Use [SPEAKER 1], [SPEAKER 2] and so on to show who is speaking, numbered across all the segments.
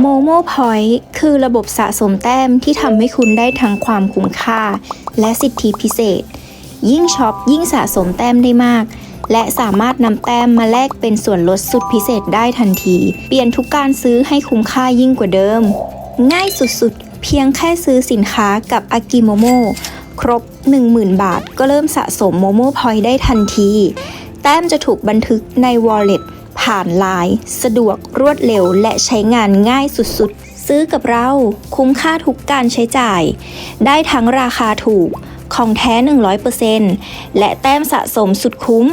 [SPEAKER 1] โมโม่พอยต์คือระบบสะสมแต้มที่ทำให้คุณได้ทั้งความคุ้มค่า และสิทธิพิเศษ ยิ่งช็อปยิ่งสะสมแต้มได้มาก และสามารถนำแต้มมาแลกเป็นส่วนลดสุดพิเศษได้ทันที เปลี่ยนทุกการซื้อให้คุ้มค่ายิ่งกว่าเดิม ง่ายสุดๆ เพียงแค่ซื้อสินค้ากับอากิโมโมครบ 10,000 บาท ก็เริ่มสะสมโมโม่พอยต์ได้ทันที แต้มจะถูกบันทึกใน Wallet ผ่านไลน์สะดวกรวดเร็วและใช้งานง่ายสุดๆ ซื้อกับเราคุ้มค่าทุกการใช้จ่าย ได้ทั้งราคาถูกของแท้ 100%และแต้มสะสมสุดคุ้ม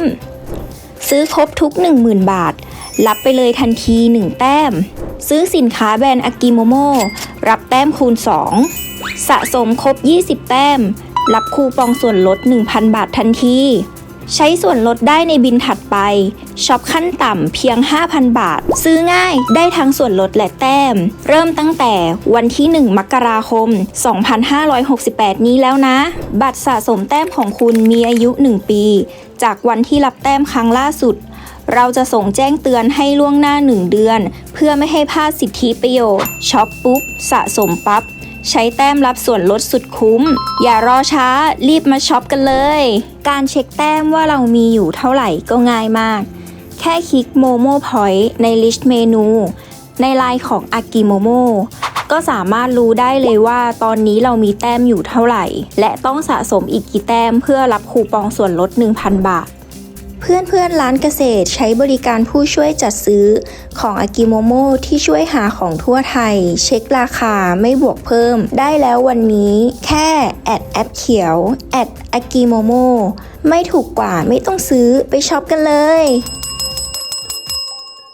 [SPEAKER 1] ซื้อครบทุก 10,000 บาท รับไปเลยทันที 1 แต้ม ซื้อสินค้าแบรนด์อากิโมโมรับแต้มคูณ 2 สะสมครบ 20 แต้ม รับคูปองส่วนลด 1,000 บาททันที ใช้ส่วนลดได้ในบินถัดไปช็อปขั้นต่ำเพียง 5,000 บาท ซื้อง่ายได้ทั้งส่วนลดและแต้ม เริ่มตั้งแต่วันที่ 1 มกราคม 2568 นี้แล้วนะ บัตรสะสมแต้มของคุณมีอายุ 1 ปี จากวันที่รับแต้มครั้งล่าสุด เราจะส่งแจ้งเตือนให้ล่วงหน้า 1 เดือน เพื่อไม่ให้พลาดสิทธิประโยชน์ช็อปปุ๊บ สะสมปั๊บ ใช้แต้มรับส่วนลดสุดคุ้ม อย่ารอช้ารีบมาช็อปกันเลย การเช็คแต้มว่าเรามีอยู่เท่าไหร่ก็ง่ายมาก แค่คลิก Momo Point ใน List เมนู ในไลน์ของ Agimomo ก็สามารถรู้ได้เลยว่าตอนนี้เรามีแต้มอยู่เท่าไหร่ และต้องสะสมอีกกี่แต้มเพื่อรับคูปองส่วนลด 1,000 บาท เพื่อนๆร้านเกษตรใช้บริการผู้ช่วยจัดซื้อของอากิโมโมที่ช่วยหาของทั่วไทย เช็คราคาไม่บวกเพิ่ม ได้แล้ววันนี้แค่แอดแอปเขียวแอดอากิโมโมไม่ถูกกว่าไม่ต้องซื้อไปช็อปกันเลย